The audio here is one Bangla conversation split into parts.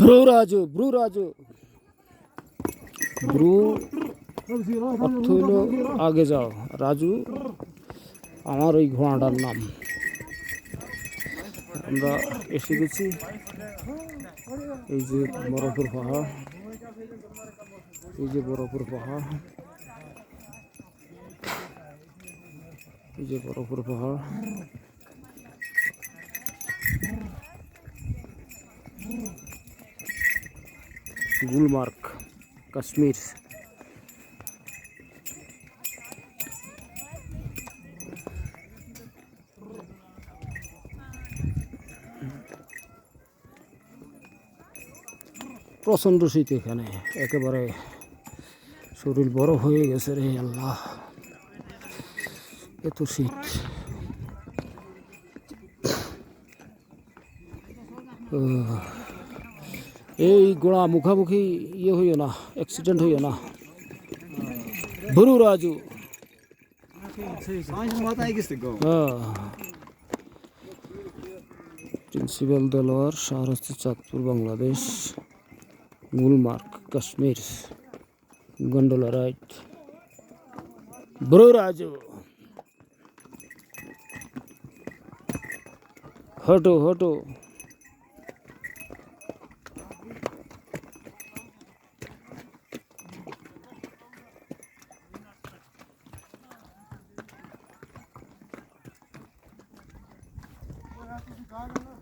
ব্রু রাজু ব্রু রাজু ব্রু অর্থ আগে যাও। রাজু, আমার ওই ঘোড়াটার নাম। আমরা এসে গেছি। এই যে বরফের পাহাড়। এই যে বরফের পাহাড়। এই যে বরফের পাহাড়। গুলমার্গ কাশ্মীর। প্রচণ্ড শীত এখানে একেবারে শরীর বরফ হয়ে গেছে রে আল্লাহ। এত শীত। আহ, এই গোড়া মুখামুখি ইয়ে হইও না অ্যাক্সিডেন্ট হইও না ভুরু রাজু প্রিন্সিপাল দেলোয়ার শহর হচ্ছে Chandpur Bangladesh Gulmarg Kashmir gondola ride bro Raju হটো হটো Kanunu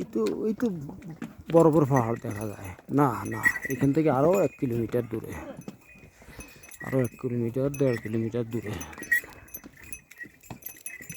এই ওই তো বড় বড় পাহাড় দেখা যায়। না না, এখান থেকে আরও এক কিলোমিটার দূরে। আরও এক কিলোমিটার, দেড় কিলোমিটার দূরে।